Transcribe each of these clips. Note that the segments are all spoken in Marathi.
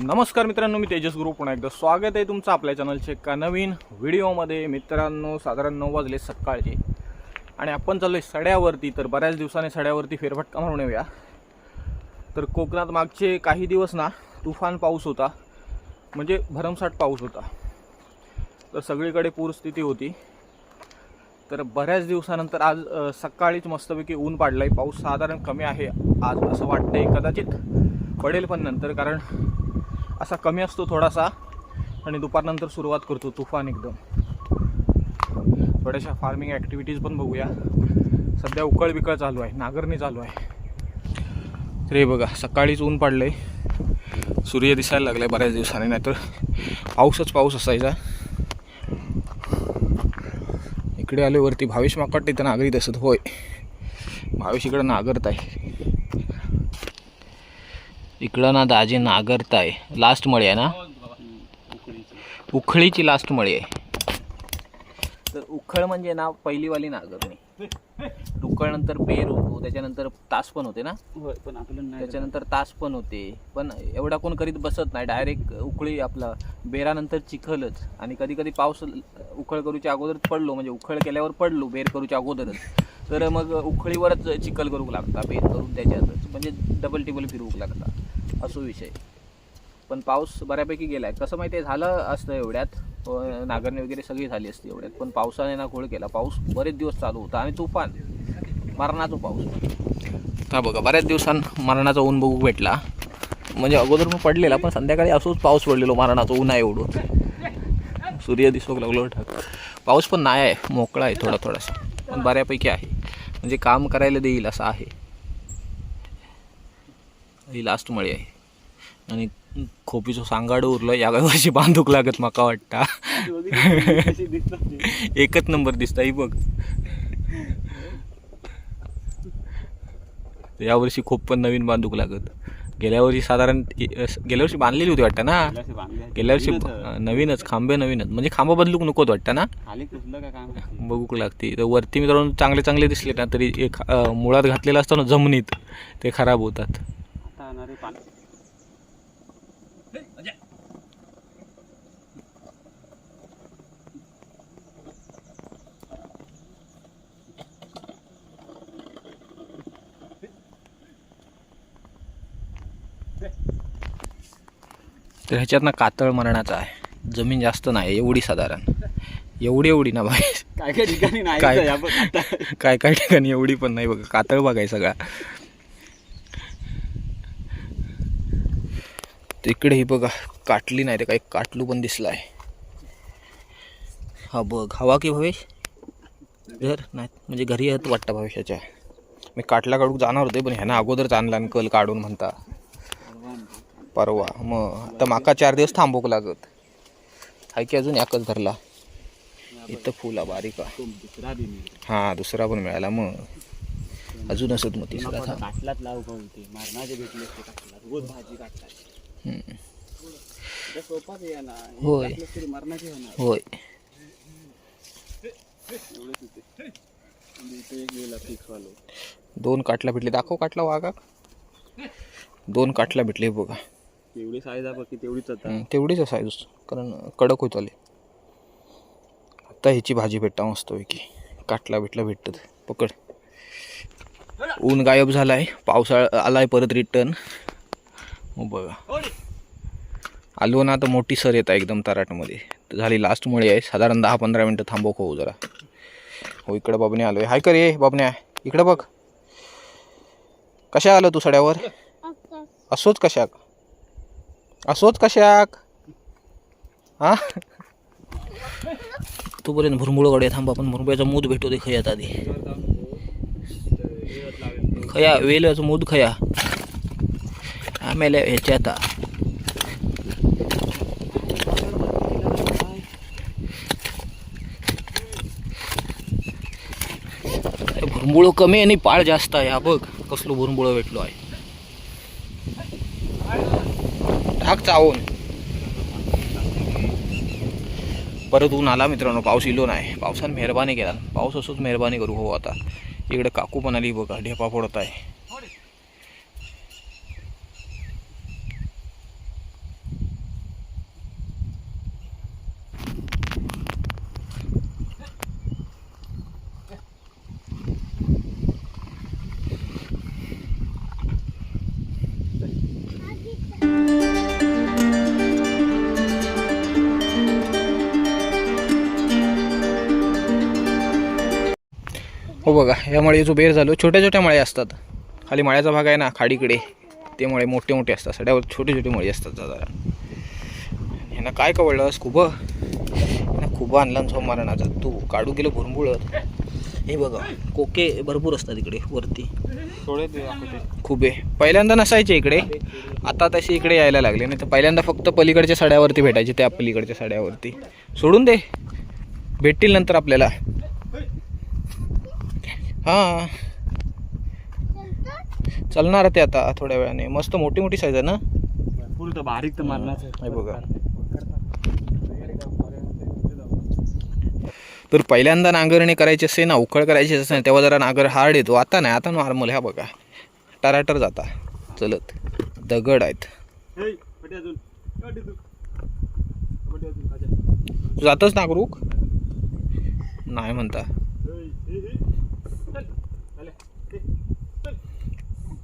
नमस्कार मित्रांनो मी तेजस गुरु. पुन्हा एकदा स्वागत आहे तुमचं आपल्या चॅनलचे एका नवीन व्हिडिओमध्ये. मित्रांनो साधारण नऊ वाजले सकाळचे. आणि आपण चाललो आहे सड्यावरती तर बऱ्याच दिवसाने सड्यावरती फेरफटका मारून येऊया. तर कोकणात मागचे काही दिवस ना तुफान पाऊस होता. म्हणजे भरमसाठ पाऊस होता. तर सगळीकडे पूरस्थिती होती. तर बऱ्याच दिवसानंतर आज सकाळीच मस्तपैकी ऊन पाडलं आहे पाऊस साधारण कमी आहे आज असं वाटतंय कदाचित. पडेल पण नंतर कारण असा कमी असतो थोडासा. आणि दुपारनंतर सुरुवात करतो तुफान एकदम. थोड्याशा फार्मिंग ॲक्टिव्हिटीज पण बघूया. सध्या उकळ बिकळ चालू आहे नागरणी चालू आहे. तर हे बघा सकाळीच ऊन पडलं आहे सूर्य दिसायला लागला आहे बऱ्याच दिवसांनी नाहीतर पाऊसच पाऊस असायचा. इकडे आले वरती. भावेश माकड तिथं नागरीत असत होय. भावेश इकडं नागरत आहे. इकडं ना दाजी नागरत आहे लास्ट मळी आहे ना? उखळीची लास्ट मळी आहे. तर उखळ म्हणजे ना पहिलीवाली नागरणी. उखळ नंतर पेर होतो त्याच्यानंतर तास पण होते ना? पण त्याच्यानंतर तास पण होते. पण एवढा कोण करीत बसत नाही. डायरेक्ट उकळी आपला बेरानंतर चिखलच. आणि कधी कधी पाऊस उखळ करूच्या अगोदरच पडलो म्हणजे उखळ केल्यावर पडलो बेर करूच्या अगोदरच. तर मग उखळीवरच चिखल करूक लागता बेर करून त्याच्यातच. म्हणजे डबल टेबल फिरवूक लागता. असो विषय. पण पाऊस बऱ्यापैकी गेला आहे कसं माहिती आहे झालं असतं एवढ्यात. नागरणी नांगरणी वगैरे सगळी झाली असती एवढ्यात. पण पावसाने ना घोळ केला. पाऊस बरेच दिवस चालू होता. आणि तुफान. मरणाचा पाऊस. हा बघा बऱ्याच दिवसां मरणाचा ऊन बघू भेटला. म्हणजे अगोदर मग पडलेला पण संध्याकाळी असोच पाऊस पडलेलो मरणाचा ऊन आहे एवढं. सूर्य दिसोक लागलो ठाक पाऊस पण नाही आहे मोकळा आहे थोडा थोडासा. पण बऱ्यापैकी आहे. म्हणजे काम करायला देईल असं आहे. ही लास्ट मळी आहे. आणि खोपीचं सांगाडं उरलं या वर्षी बांधूक लागत माका वाटता. एकच नंबर दिसता ही बघ. यावर्षी खूप पण नवीन बांधूक लागत. गेल्या वर्षी साधारण गेल्या वर्षी बांधलेली होती वाटतं ना. गेल्या वर्षी नवीनच खांबे नवीनच. म्हणजे खांबा बदलूक नकोत वाटतं ना? बघूक लागते. तर वरती मित्रांनो चांगले चांगले दिसले ना तरी एक मुळात घातलेलं असतं ना जमिनीत ते खराब होतात. येणारे पाणी तर ह्याच्यात ना कातळ मरणाचा आहे. जमीन जास्त नाही एवढी साधारण. एवढी एवढी ना बाई. काय काय ठिकाणी नाही. काय काय ठिकाणी एवढी पण नाही बघा. कातळ बघाय सगळा. तिकडे ही बघा काटली नाही ते काही काटलू पण दिसलाय हा बघ हवा की भवेश? घर नाही म्हणजे घरी येत वाटतं भविष्याच्या. मी काटला काढू जाणार होते पण ह्यानं अगोदरच आणला आणि कल काढून म्हणता. परवा मग आता माका चार दिवस थांबूक लागत? हाय की अजून एकच धरला. इथं फुला बारीक आहे. दुसरा हा दुसरा पण मिळाला मग. अजून असत मग तिसरा होय. होय. दोन काटला भेटले. दाखव काटला वाघा. दोन काटला भेटले बघा. एवढी साईज आहे तेवढीच तेवढीच साईज कारण कडक होत आले. आता ह्याची भाजी भेटता मस्त की काटला भेटला भेटत. पकड. ऊन गायब झालाय. पावसाळा आलाय परत रिटर्न मग बघा. आलो ना तर मोठी सर येत आहे एकदम तराटमध्ये. तर झाली लास्ट मुळे आहे. साधारण दहा पंधरा मिनटं थांबव खाऊ जरा? हो इकडं बाबने आलोय. हाय कर ये बाबने इकडं बघ. कशा आलो तू सड्यावर? असोच कशाक? असोच कशाक? हा तोपर्यंत भुरमुळ गडे थांबा पण भुरमुळ्याचा मूद भेटू दे खयात आधी खया वेल्याचं मूद खया. आम्हाला ह्याच्या आता भुरमुळ कमी आणि पाळ जास्त आहे हा बघ कसलो भुरमुळ भेटलो आहे ढाक चावून परत ऊन आला मित्रांनो पाऊस इलो नाही पावसानं मेहरबानी केला पाऊस असोच मेहरबानी करू हो आता इकडे काकू पण आली बघा ढेपा फोडत आहे हो बघा या मळीचं बेर झालो छोट्या छोट्या मळे असतात. खाली मळ्याचा भाग आहे ना खाडीकडे. ते मळे मोठे मोठे असतात सड्यावर छोटे छोटे मळी असतात जरा. ह्यांना काय कवळलंस खूप खूप आणला सो मारणाचा तू काढू गेलो भुरमुळत हे बघा कोके भरपूर असतात इकडे वरती. खूप आहे. पहिल्यांदा नसायचे इकडे. आता तसे इकडे यायला लागले नाही तर पहिल्यांदा फक्त पलीकडच्या साड्यावरती भेटायचे त्या पलीकडच्या साड्यावरती. सोडून दे. भेटतील नंतर आपल्याला. हां. चालणार ते आता थोड्या वेळाने. मस्त मोठी मोठी साईज आहे ना? तर बारीक तर मारणाचं हे बघा. तर पहिल्यांदा नांगरणी करायची असे ना उखळ करायची असे ना तेव्हा जरा नांगर हार्ड येतो. आता नाही आता नॉर्मल ह्या बघा. टराटर जाता चलत. दगड आहेत. तू. जातच नागरूक? नाही म्हणता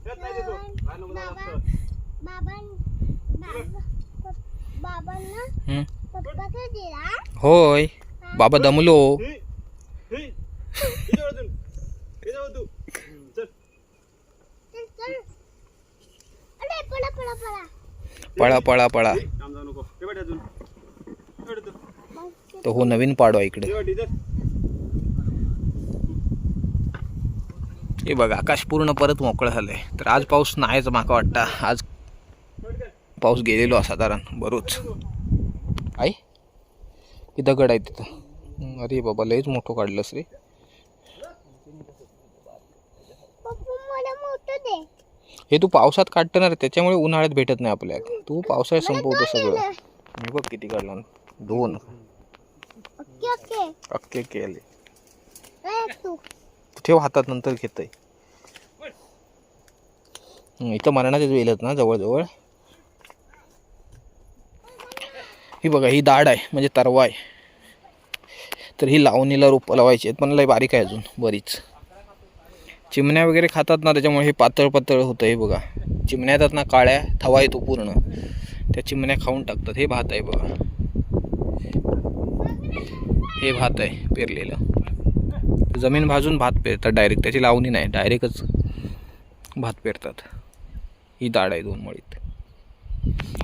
बाबांना हम्म. पप्पाचा दिला होय. बाबा दमलो. चल. चल अरे पळा पळा पळा. पळा पळा पळा. तो. हो नवीन पाडवा इकडे. हे बघ आकाश पूर्ण परत मोकळं झालंय. तर आज पाऊस नाहीच माका वाटता. आज पाऊस गेलेलो असा साधारण बरोच. आई की दगड आहे तिथं. अरे बाबा लयच मोठं काढलंस रे. हे तू पावसात काढणार त्याच्यामुळे उन्हाळ्यात भेटत नाही आपल्याला तू पावसाळ्यात संपवतो सगळं. मी बघ किती काढला. दोन. अक्के केले ठेव हातात नंतर घेतय. इथं मरणाचेच वेलत ना जवळजवळ. ही बघा ही दाड आहे म्हणजे तरवा आहे. तर ही लावणीला रोपं लावायची आहेत पण लय बारीक आहे अजून बरीच. चिमण्या वगैरे खातात ना त्याच्यामुळे हे पातळ पातळ होतं हे बघा. चिमण्या येतात ना काळ्या थवा येतो पूर्ण. त्या चिमण्या खाऊन टाकतात हे भात आहे बघा. हे भात आहे पेरलेलं. जमीन भाजून भात पेरतात. डायरेक्ट त्याची लावणी नाही. डायरेक्टच भात पेरतात. ही दाड आहे दोन मळीत.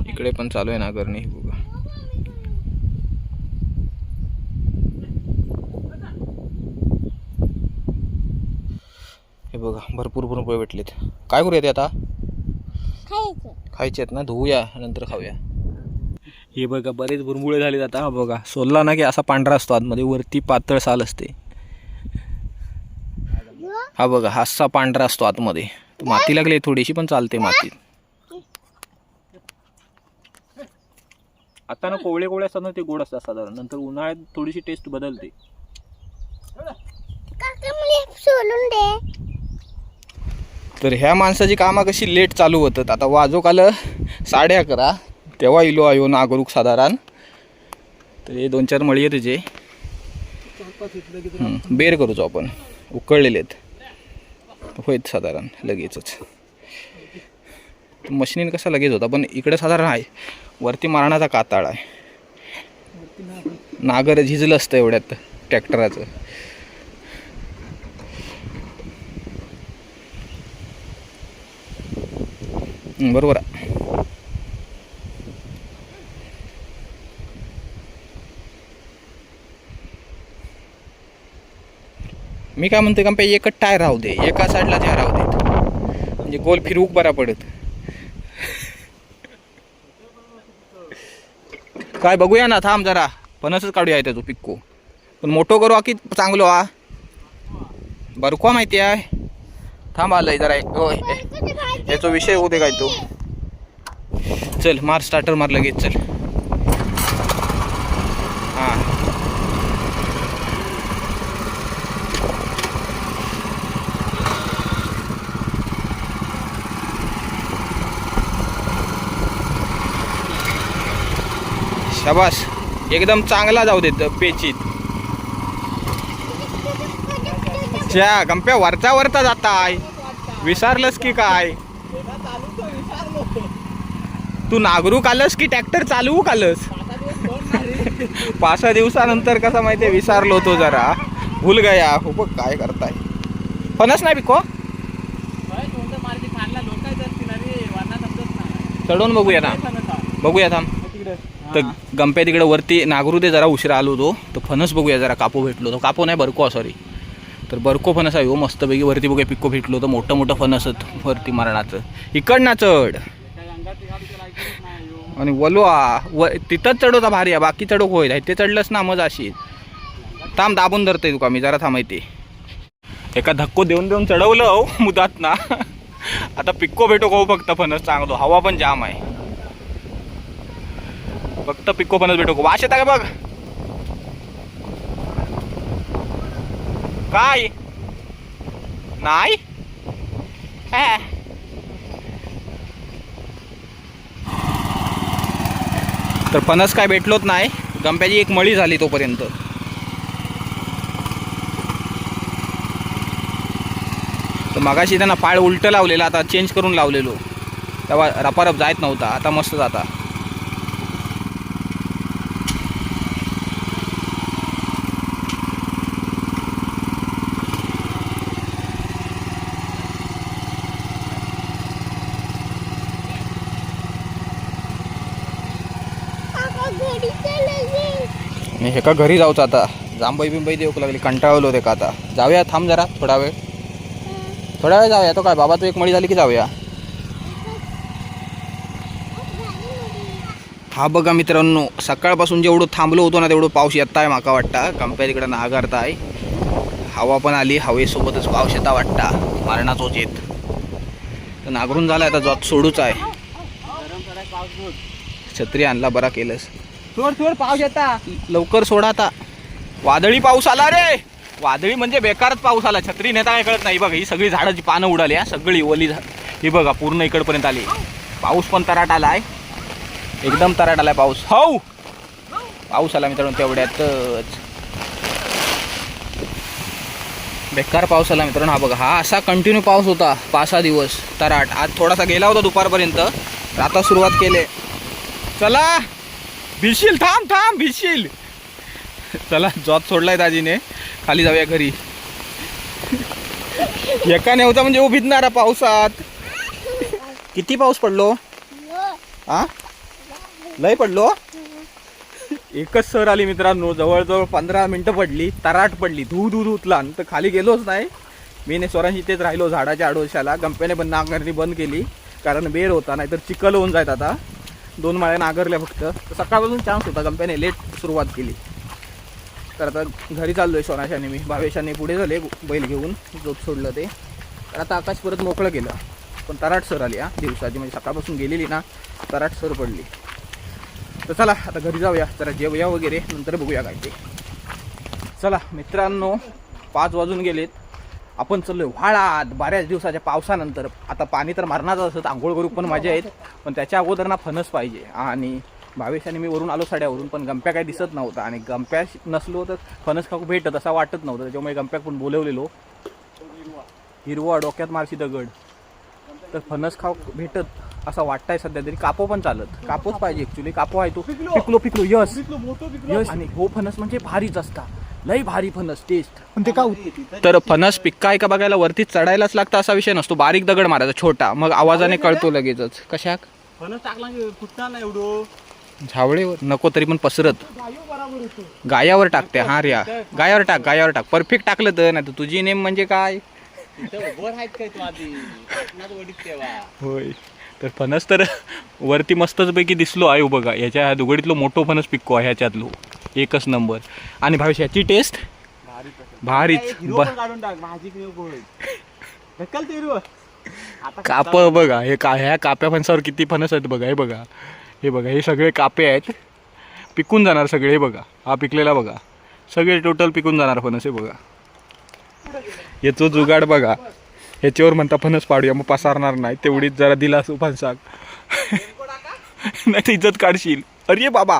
इकडे पण चालू आहे नागरणी ही बघा. हे बघा भरपूर भरपूर भेटलेत. काय करूया ते आता? खायचं. आहेत ना? धुवूया नंतर खाऊया. हे बघा बरेच बुरमुळे झालेत आता हा बघा. सोलला ना की असा पांढरा असतो आतमध्ये वरती पातळ साल असते. हा बघा हा पांढरा असतो आतमध्ये. माती लागली थोडीशी पण चालते मातीत आता ना कोवळे कोवळे असतात ना ते गोड असतात साधारण. नंतर उन्हाळ्यात थोडीशी टेस्ट बदलते. तर ह्या माणसाची कामं कशी लेट चालू होतात. आता वाजो काल साडे अकरा तेव्हा इलो आयो नागरूक साधारण. तर हे दोन चार मळी आहे तुझे बेर करूचो आपण. उकळलेले आहेत. होईत साधारण लगेचच. मशिनीन कसा लगेच होता पण इकडे साधारण आहे. वरती मारणाचा काताळ आहे. नागर झिजलं असतं एवढ्यात ट्रॅक्टराचं. बरोबर. आहे मी काय म्हणते का एकच टायर राहू दे एका साईडला त्या राहू देत. म्हणजे गोल फिरवूक बरा पडत काय बघूया ना थांब जरा. फणसच काढूया त्याचो पिक्को. पण मोठो करू आ की चांगलो हा? बरकवा माहिती आहे? थांब आलंय जरा. होय याचा विषय होते काय तो. चल मार स्टार्टर मार लगेच चल हां शबास. एकदम चांगला जाऊ देत पेचीत. च्या गंप्या वरचा वरचा जाताय. विसरलंस की काय? तू नागरूक आलंस की ट्रॅक्टर चालवू आलंस पाच सहा दिवसानंतर कसं माहितीये विसरलो तो जरा. भूल गया हो बघ काय करताय. फणस नाही पिको चढून बघूया ना बघूया थांब. तिकडे तर गंप्या तिकडे वरती नागरू ते जरा उशिरा आलो होतो. तर फणस बघूया जरा कापू भेटलो तो कापू नाही बरको सॉरी तर बरको फणस आहे हो मस्तपैकी वरती बघूया पिक्को भेटलो तर मोठं मोठं फणस वरती मरणाचं. इकडना चढ. आणि वलवा व तिथंच चढवता भारी आहे. बाकी चढवक होईल ते चढलंच ना मजा अशी. थांब दाबून धरतोय तुका मी जरा थांबायते एका धक्को देऊन देऊन चढवलं हो मुदात ना आता पिक्को भेटो हो फक्त फणस चांगलो. हवा पण जाम आहे. फक्त पिको फणस भेटू. वाश येता का बघ? काय? नाही? तर पणस काय भेटलोच नाही. गंप्याची एक मळी झाली तोपर्यंत. तर मगाशी त्यांना पाळ उलटं लावलेलं आता चेंज करून लावलेलो. तेव्हा रपारप जायत नव्हता. आता मस्त जाता. मी हे का घरी जाऊच आता. जांबई बिंबई देऊ लागली कंटाळलो ते का आता. जाऊया थांब जरा थोडा वेळ. थोडा वेळ जाऊया तो काय बाबा तू एक मळी झाली की जाऊया? हा बघा मित्रांनो सकाळपासून जेवढं थांबलो होतो ना तेवढं पाऊस येत आहे माका वाटता. कंप्या तिकडं नागारताय हवा पण आली हवेसोबतच पाऊस येता वाटता. मारणाचोच येत. तर नागरून झाला आता जॉत सोडूच आहे. छत्री आणला बरा केलंस. सोड सोड पाऊस येता. लवकर सोडा आता. वादळी पाऊस आला रे. वादळी म्हणजे बेकारच पाऊस आला. छत्री नेता काय कळत नाही. बघा ही सगळी झाडाची पानं उडाली हा. सगळी ओली ही बघा पूर्ण इकडपर्यंत आली. पाऊस पण तराट आलाय. एकदम तराट आलाय पाऊस. हो! पाऊस आला मित्रांनो तेवढ्यातच. बेकार पाऊस आला मित्रांनो. हा बघा हा असा कंटिन्यू पाऊस होता पाच सहा दिवस तराट. आज थोडासा गेला होता दुपारपर्यंत. आता सुरुवात केले. चला. भिशील थांब थांब भिशील चला जॉब सोडलाय दाजीने. खाली जाऊया घरी. एका नव्हता म्हणजे उभीत नारा पावसात. किती पाऊस पडलो? हा लय पडलो? एकच सर आली मित्रांनो जवळजवळ पंधरा मिनटं पडली तराट पडली धू धू धुतला. तर खाली गेलोच नाही. मी ने स्वरांशी तेच राहिलो झाडाच्या आडोशाला. गंप्याने पण नांगरणी बंद केली कारण बेर होता नाहीतर चिखल होऊन जायत आता. दोन माळ्या नांगरल्या फक्त. तर सकाळपासून चान्स होता कंपनीने लेट सुरुवात केली. तर आता घरी चाललो आहे सोनाशाने मी. भावेशाने पुढे झाले बैल घेऊन झोप सोडलं ते. तर आता आकाश परत मोकळं केलं. पण तराट सर आली हा दिवसाची. म्हणजे सकाळपासून गेलेली ना तराट सर पडली. तर चला आता घरी जाऊया. जरा जेवूया वगैरे नंतर बघूया काय ते. चला मित्रांनो पाच वाजून गेलेत. आपण चाललोय व्हाळात बऱ्याच दिवसाच्या पावसानंतर. आता पाणी तर मारणारच असत आंघोळ करू पण मजा येत. पण त्याच्या अगोदर ना फणस पाहिजे. आणि भावेशाने मी वरून आलो साड्यावरून पण गंप्या काही दिसत नव्हता. आणि गंप्या नसलो तर फणस खाऊ भेटत असं वाटत नव्हतं. त्याच्यामुळे गंप्याक पण बोलवलेलो. हिरवा डोक्यात मारशी दगड. तर फणस खाऊ भेटत असं वाटतंय सध्या तरी. कापो पण चालत. कापोच पाहिजे. ऍक्च्युली कापो आहे तो. पिकलो पिकलो. यस यस आणि हो फणस म्हणजे भारीच असता. लय भारी फणस टेस्ट पण ते का तर फणस पिक्का आहे का बघायला वरती चढायलाच लागतं असा विषय नसतो. बारीक दगड मारायचा छोटा. मग आवाजाने कळतो लगेचच. कशाक? फणस टाकला की फुटणार नाही एवढं. झावळेवर? नको तरी पण पसरत. गायो बरोबर होतो गायावर टाकते. हा रिया गायावर टाक गायावर टाक. परफेक्ट टाकलं तर नाही तर तुझी नेम म्हणजे काय? होय. तर फणस तर वरती मस्तच पैकी दिसलो आहे बघा. ह्याच्या ह्या दुगडीतलो मोठो फणस पिक्को आहे ह्याच्यातलो. एकच नंबर. आणि भावेश ह्याची टेस्ट भारीच. काप बघा. हे का ह्या काप्या फणसावर किती फणस आहेत बघा हे बघा. हे बघा हे सगळे कापे आहेत. पिकून जाणार सगळे हे बघा. हा पिकलेला बघा. सगळे टोटल पिकून जाणार फणस हे बघा. याचो जुगाड बघा. ह्याच्यावर म्हणता फणस पाडूया मग पसारणार नाही. तेवढीच जरा दिला असो फणसाक नाही इज्जत काढशील. अरे बाबा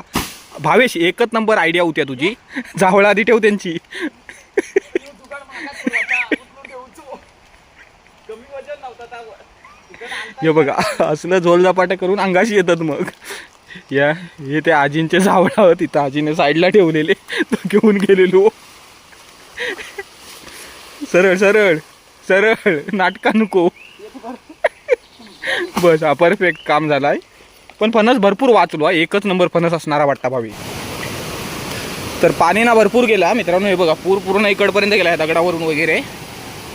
भावेश एकच नंबर आयडिया होत्या तुझी. जावळा आधी ठेव त्यांची. हे बघा असलं झोलझापाट्या करून अंगाशी येतात मग. या हे ते आजींचे जावळा तिथं आजीने साईडला ठेवलेले. तो घेऊन गेलेलो. सरळ सरळ. सरळ नाटका नको. बस हा परफेक्ट काम झालाय. पण फणस भरपूर वाचलो आहे एकच नंबर फणस असणारा वाटता भावी. तर पाणी ना भरपूर गेला मित्रांनो. हे बघा पूर पूर्ण इकडपर्यंत गेला आहे दगडावरून वगैरे.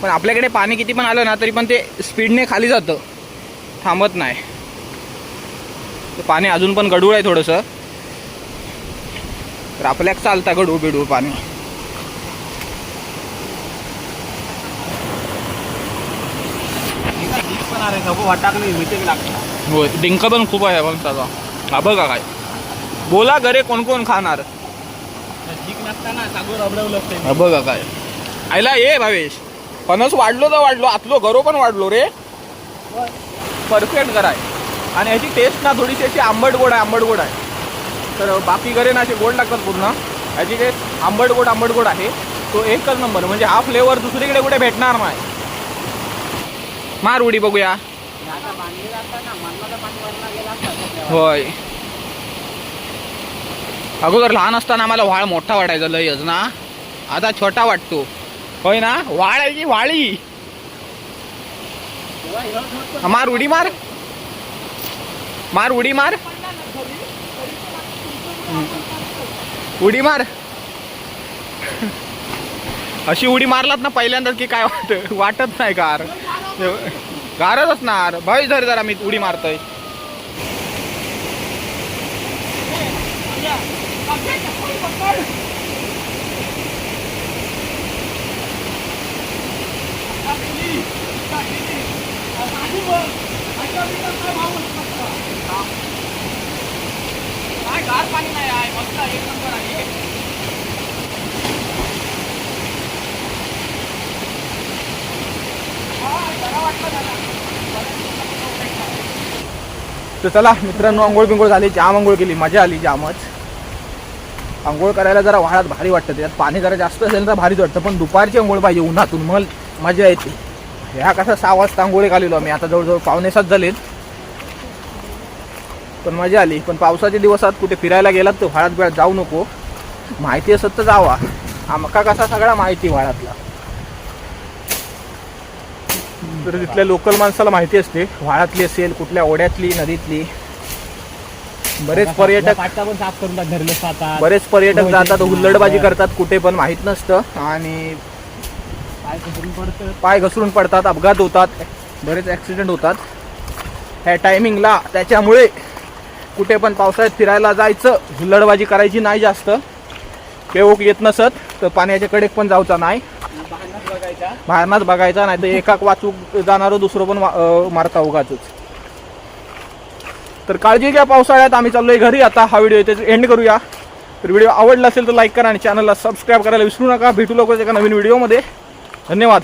पण आपल्याकडे पाणी किती पण आलं ना तरी पण ते स्पीडने खाली जातं. थांबत नाही. पाणी अजून पण गडूळ आहे थोडंसं. तर आपल्याक चालता गडूळ बिडूळ पाणी. पण अरे गहू वाटाकली मिटिंग लागतं होय डिंक पण खूप आहे मग त्याचा. हा बघा काय. बोला घरे कोण कोण खाणार. ठीक लागताना सागू रबडवलं असते बघा काय. आयला ये भावेश. फणस वाढलो तर वाढलो आतलो घरो पण वाढलो रे. परफेक्ट कराय आणि ह्याची टेस्ट ना थोडीशी अशी आंबट गोड आहे आंबट गोड आहे. तर बाकी घरे ना असे गोड लागतात पूर्ण. ह्याची टेस्ट आंबट गोड आंबट गोड आहे. तो एकच नंबर म्हणजे हा फ्लेवर दुसरीकडे कुठे भेटणार नाही. मार उडी बघूया. होय. अगोदर लहान असताना आम्हाला व्हाळ मोठा वाटायचा लयच ना. आता छोटा वाटतो. होय ना? वाळ आहे की वाळी मार उडी मार. मार उडी मार. उडी मार. अशी उडी मारलात ना पहिल्यांदाच की काय वाटत वाटत नाही कार. गारच असणार भाई धर जरा मी उडी मारतोय काय गार पाणी नाही आहे मस्त एक नंबर आहे तर चला मित्रांनो आंघोळ बिंगोळ झाली जाम आंघोळ केली मजा आली जामच. आंघोळ करायला जरा वाळात भारी वाटतं त्यात पाणी जरा जास्त असेल तर भारीच वाटतं पण दुपारची आंघोळ पाहिजे उन्हातून मग मजा येते. ह्या कसं सहा वाजता आंघोळी घालेलो आम्ही आता जवळजवळ पावणे सात झालेत. पण मजा आली पण पावसाच्या दिवसात कुठे फिरायला गेलात तर व्हाळात बिळात जाऊ नको. माहिती असत तर जावा. आमका कसा सगळा माहिती व्हाळातला तर तिथल्या लोकल माणसाला माहिती असते व्हाळातली असेल कुठल्या ओढ्यातली नदीतली. बरेच पर्यटक पाटका पण साफ करून टाक धरले जातात. बरेच पर्यटक जातात हुल्लडबाजी करतात कुठे पण माहीत नसतं. आणि पाय घसरून पडतात. अपघात होतात बरेच ॲक्सिडेंट होतात. ह्या टायमिंगला त्याच्यामुळे कुठे पण पावसाळ्यात फिरायला जायचं हुल्लडबाजी करायची नाही जास्त. पेवक येत नसत तर पाण्याच्या कडेक पण जायचा नाही. बाहेरनाच बघायचा नाही तर एकाक वाचूक जाणारं दुसरं पण मारता उगाच तर काळजी घ्या पावसाळ्यात आम्ही चाललोय घरी. आता हा व्हिडिओ इथे एंड करूया. तर व्हिडिओ आवडला असेल तर लाईक करा आणि चॅनलला सबस्क्राईब करायला विसरू नका. भेटू लवकरच एका नवीन व्हिडिओमध्ये. धन्यवाद.